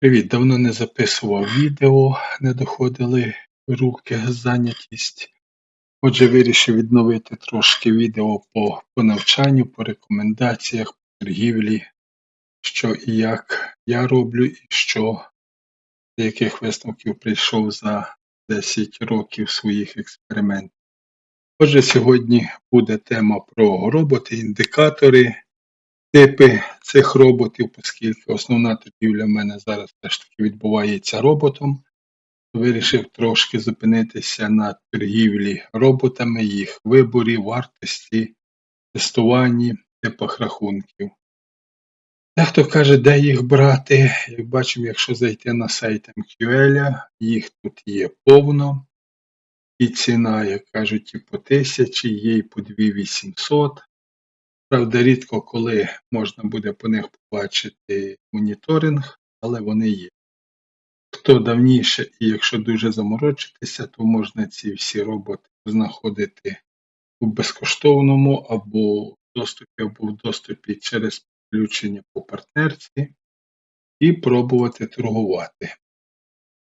Привіт, давно не записував відео, не доходили руки, зайнятість. Отже, вирішив відновити трошки відео по, по навчанню, по рекомендаціях, по торгівлі, що і як я роблю, і що до яких висновків прийшов за 10 років своїх експериментів. Отже, сьогодні буде тема про роботи, індикатори, типи цих роботів, оскільки основна торгівля в мене зараз теж таки відбувається роботом. Вирішив трошки зупинитися на торгівлі роботами, їх виборі, вартості, тестуванні, типах рахунків. Дехто каже, де їх брати. Як бачимо, якщо зайти на сайт MQL, їх тут є повно. І ціна, як кажуть, і по тисячі, є і по 2800. Правда, рідко коли можна буде по них побачити моніторинг, але вони є. Хто давніше, і якщо дуже заморочитися, то можна ці всі роботи знаходити у безкоштовному або в доступі, або в доступі через підключення по партнерці і пробувати торгувати.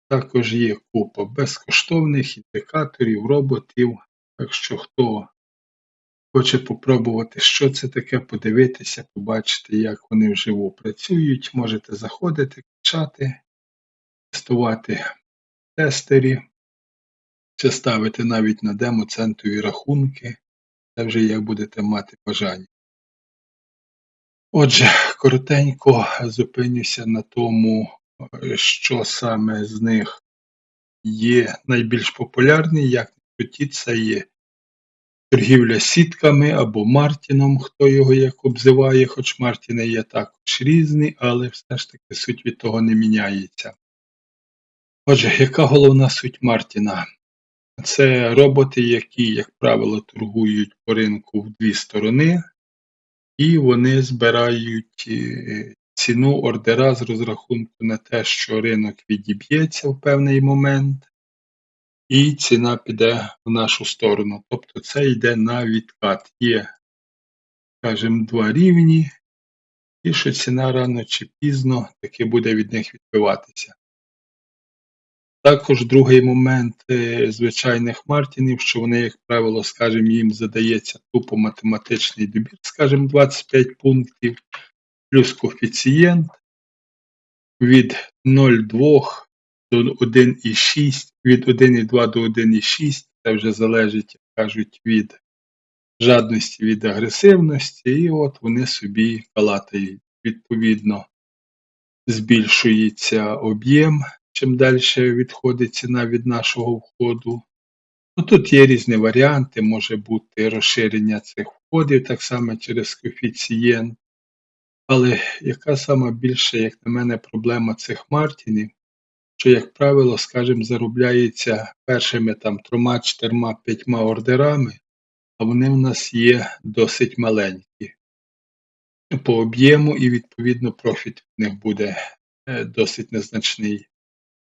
Також є купа безкоштовних індикаторів, роботів, так що хто хоче попробувати, що це таке, подивитися, побачити, як вони вживу працюють, можете заходити, качати, тестувати тестері, чи ставити навіть на демо-центрові рахунки, це вже як будете мати бажання. Отже, коротенько зупинюся на тому, що саме з них є найбільш популярний, як суті, це є торгівля сітками або Мартіном, хто його як обзиває, хоч Мартіни є також різні, але все ж таки суть від того не міняється. Отже, яка головна суть Мартіна? Це роботи, які, як правило, торгують по ринку в дві сторони, і вони збирають е, ціну ордера з розрахунку на те, що ринок відіб'ється в певний момент, і ціна піде в нашу сторону. Тобто це йде на відкат. Є, скажімо, два рівні, і що ціна рано чи пізно таки буде від них відбиватися. Також другий момент е, звичайних мартінів, що вони, як правило, скажімо, їм задається тупо математичний добір, скажімо, 25 пунктів, плюс коефіцієнт від 0,2 до 1,6, від 1,2 до 1,6, це вже залежить, як кажуть, від жадності, від агресивності, і от вони собі калатають. Відповідно, збільшується об'єм, чим далі відходить ціна від нашого входу. Ну, Тут є різні варіанти, може бути розширення цих входів, так само через коефіцієнт. Але яка сама більша, як на мене, проблема цих мартінів, що, як правило, скажімо, заробляється першими там трьома, чотирма, п'ятьма ордерами, а вони в нас є досить маленькі по об'єму, і, відповідно, профіт в них буде е, досить незначний.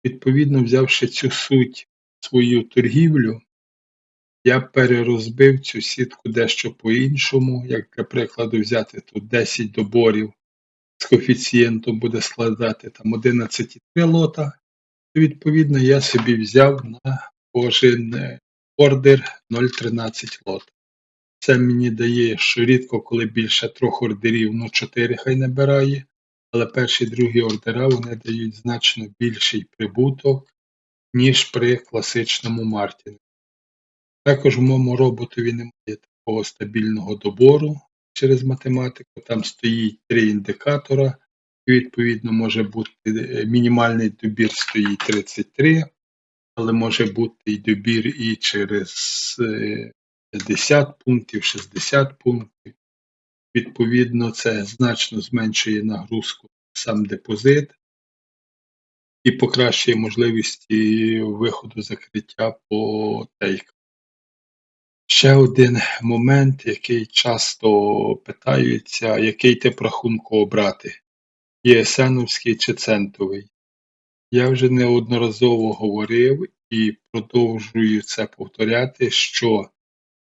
Відповідно, взявши цю суть свою торгівлю, я перерозбив цю сітку дещо по-іншому, як для прикладу, взяти тут 10 доборів з коефіцієнтом буде складати там 11,3 лота, відповідно я собі взяв на кожен е, ордер 0,13 лот. Це мені дає, що рідко, коли більше трьох ордерів, ну 4 хай набирає, але перші другі ордера вони дають значно більший прибуток, ніж при класичному Мартіні. Також в моєму роботові немає такого стабільного добору через математику. Там стоїть три індикатора, відповідно може бути е, мінімальний добір стоїть 33, але може бути і добір і через 50 е, пунктів, 60 пунктів. Відповідно, це значно зменшує нагрузку сам депозит і покращує можливості виходу закриття по тейкам. Ще один момент, який часто питаються, який тип рахунку обрати ЄСНовський чи центовий. Я вже неодноразово говорив і продовжую це повторяти, що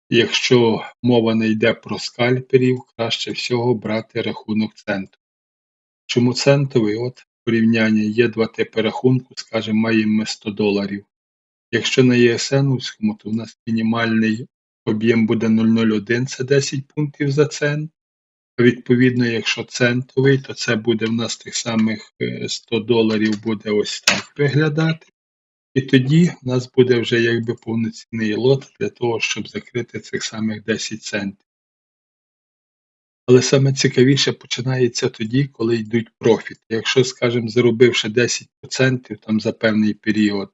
якщо мова не йде про скальперів, краще всього брати рахунок центу. Чому центовий? От порівняння є два типи рахунку, скажімо, маємо ми 100 доларів. Якщо на ЄСНовському, то в нас мінімальний об'єм буде 0,01, це 10 пунктів за цент. Відповідно, якщо центовий, то це буде в нас тих самих е, 100 доларів буде ось так виглядати. І тоді в нас буде вже якби повноцінний лот для того, щоб закрити цих самих 10 центів. Але саме цікавіше починається тоді, коли йдуть профіти. Якщо, скажімо, заробивши 10% там за певний період,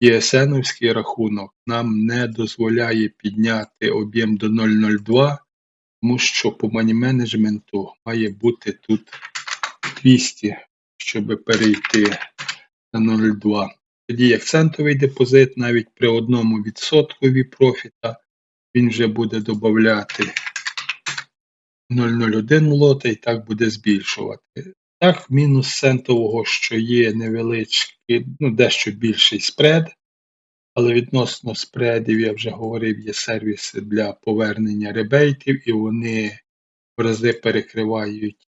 ЄСНовський рахунок нам не дозволяє підняти об'єм до 0,02, тому що по мані-менеджменту має бути тут 200, щоб перейти на 0,2. Тоді як центовий депозит, навіть при одному відсоткові профіта, він вже буде додати 0,01 лота і так буде збільшувати. Так, мінус центового, що є невеличкий, ну дещо більший спред, але відносно спредів, я вже говорив, є сервіси для повернення ребейтів, і вони в рази перекривають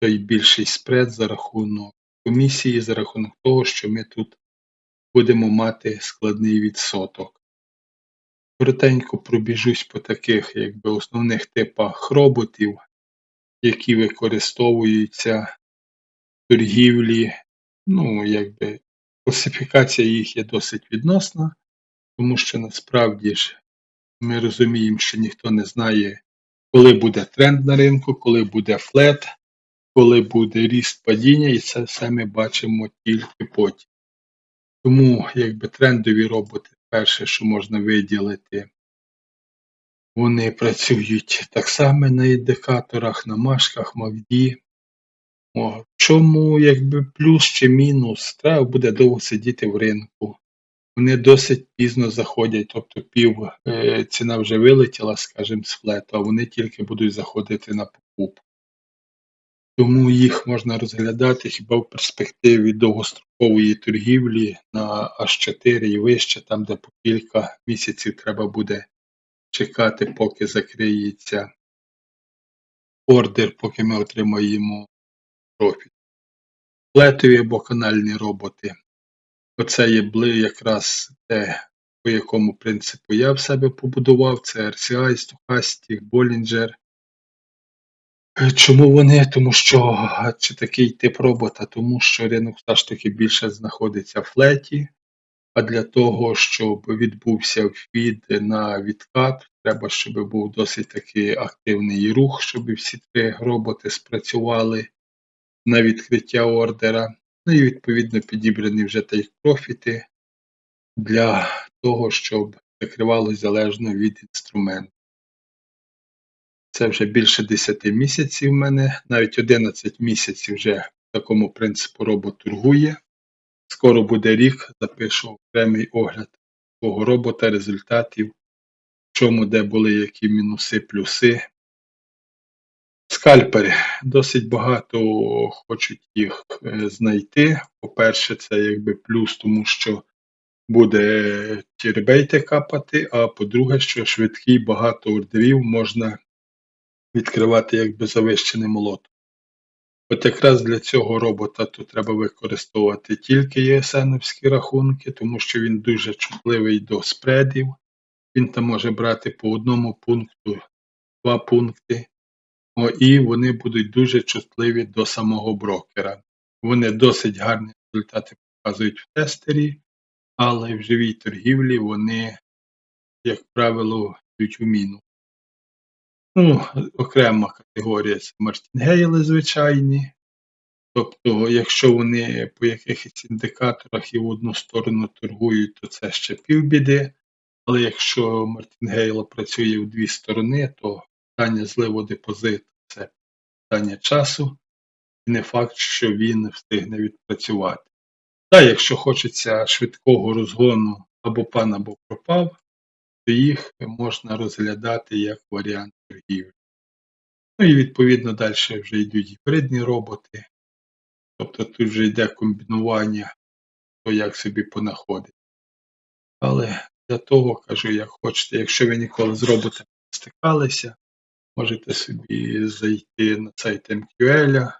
той більший спред за рахунок комісії, за рахунок того, що ми тут будемо мати складний відсоток. Коротенько пробіжусь по таких якби основних типах роботів, які використовуються в торгівлі. Ну, якби класифікація їх є досить відносна, тому що насправді ж ми розуміємо, що ніхто не знає, коли буде тренд на ринку, коли буде флет, коли буде ріст падіння, і це все ми бачимо тільки потім. Тому якби трендові роботи, перше, що можна виділити, вони працюють так само на індикаторах, на машках, MACD. О, чому якби плюс чи мінус, треба буде довго сидіти в ринку. Вони досить пізно заходять, тобто пів е, ціна вже вилетіла, скажімо, з флету, а вони тільки будуть заходити на покупку. Тому їх можна розглядати хіба в перспективі довгострокової торгівлі на H4 і вище, там де по кілька місяців треба буде чекати, поки закриється ордер, поки ми отримаємо профіт. Флетові або канальні роботи. Оце є якраз те, по якому принципу я в себе побудував. Це RCI, Stochastic, Bollinger. Чому вони? Тому що чи такий тип робота, тому що ринок все ж таки більше знаходиться в флеті, а для того, щоб відбувся вхід на відкат, треба, щоб був досить такий активний рух, щоб всі три роботи спрацювали на відкриття ордера. Ну і відповідно підібрані вже тейк профіти для того, щоб закривалось залежно від інструменту. Це вже більше 10 місяців в мене, навіть 11 місяців вже в такому принципу робот торгує. Скоро буде рік, запишу окремий огляд свого робота, результатів, в чому де були які мінуси, плюси. Скальпери. Досить багато хочуть їх е, знайти. По-перше, це якби плюс, тому що буде ті ребейти капати, а по-друге, що швидкий багато ордерів можна відкривати якби завищеним лотом. От якраз для цього робота тут треба використовувати тільки ЄСНовські рахунки, тому що він дуже чутливий до спредів. Він там може брати по одному пункту, два пункти. О, і вони будуть дуже чутливі до самого брокера. Вони досить гарні результати показують в тестері, але в живій торгівлі вони, як правило, йдуть у міну. Ну, окрема категорія це мартінгейли звичайні. Тобто, якщо вони по якихось індикаторах і в одну сторону торгують, то це ще півбіди. Але якщо мартінгейл працює в дві сторони, то питання зливу депозиту це питання часу, і не факт, що він встигне відпрацювати. Та якщо хочеться швидкого розгону або пан, або пропав, то їх можна розглядати як варіант торгівлі. Ну і відповідно далі вже йдуть гібридні роботи. Тобто тут вже йде комбінування, то як собі понаходить. Але для того кажу, як хочете, якщо ви ніколи з роботами не стикалися, можете собі зайти на сайт MQL,